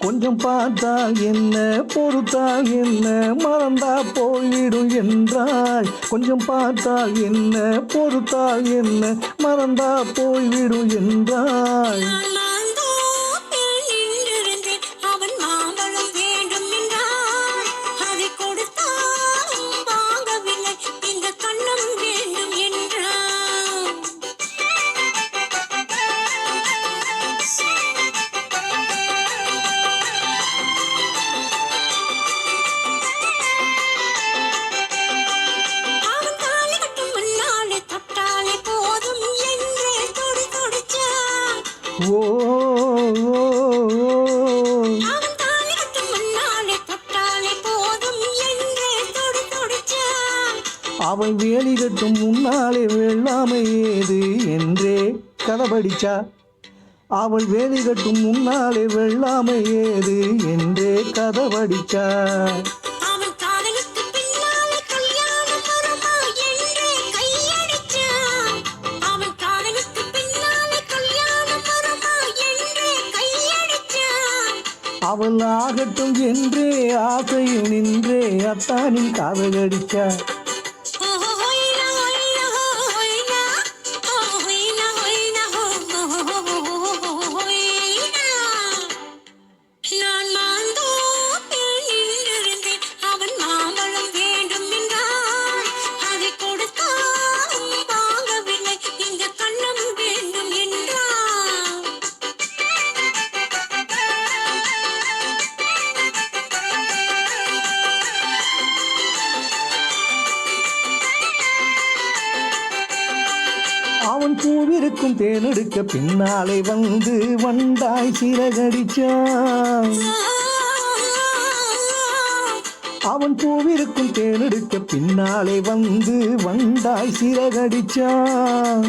கொஞ்சம் பார்த்தால் என்ன பொறுத்தால் என்ன மறந்தா போய்விடும் என்றாய். கொஞ்சம் பார்த்தால் என்ன பொறுத்தால் என்ன மறந்தா போய்விடும் என்றாய். தொடிச்சான் அவள் வேலி கட்டும் முன்னாலே வெள்ளாமை ஏது என்றே கதபடிச்சா. அவள் வேலி கட்டும் முன்னாலே வெள்ளாமை ஏது என்றே கதபடிச்சா. அவள் ஆகட்டும் என்றே ஆசையில் நின்றே அத்தானின் காதலடிச்சா ஓஹோ பூவிருக்கும் தேனெடுக்க பின்னாலே வந்து வண்டாய் சிறகடிச்சான். அவன் பூவிருக்கும் தேனெடுக்க பின்னாலே வந்து வண்டாய் சிறகடிச்சான்.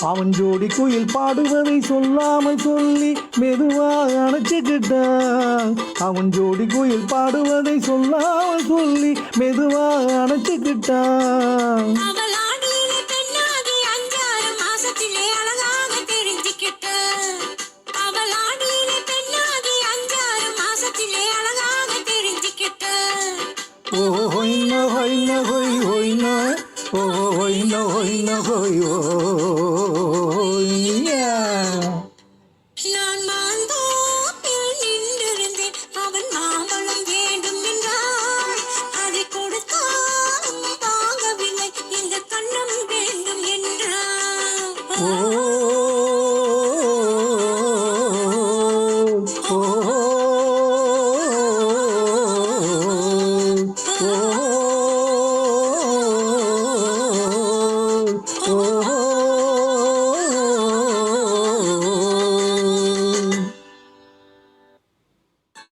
அவன் ஜோடி குயில் பாடுவதை சொல்லாமல் சொல்லி மெதுவாக அணைச்சுக்கிட்டான் அவன் ஜோடி குயில் பாடுவதை சொல்லாமல் சொல்லி மெதுவாக அணைச்சுக்கிட்டான் அவள் ஆடியிலே பெண்ணாகி அஞ்சாறு மாசத்திலே அழகாக தெரிஞ்சுக்கிட்ட. அவள் ஆடியிலே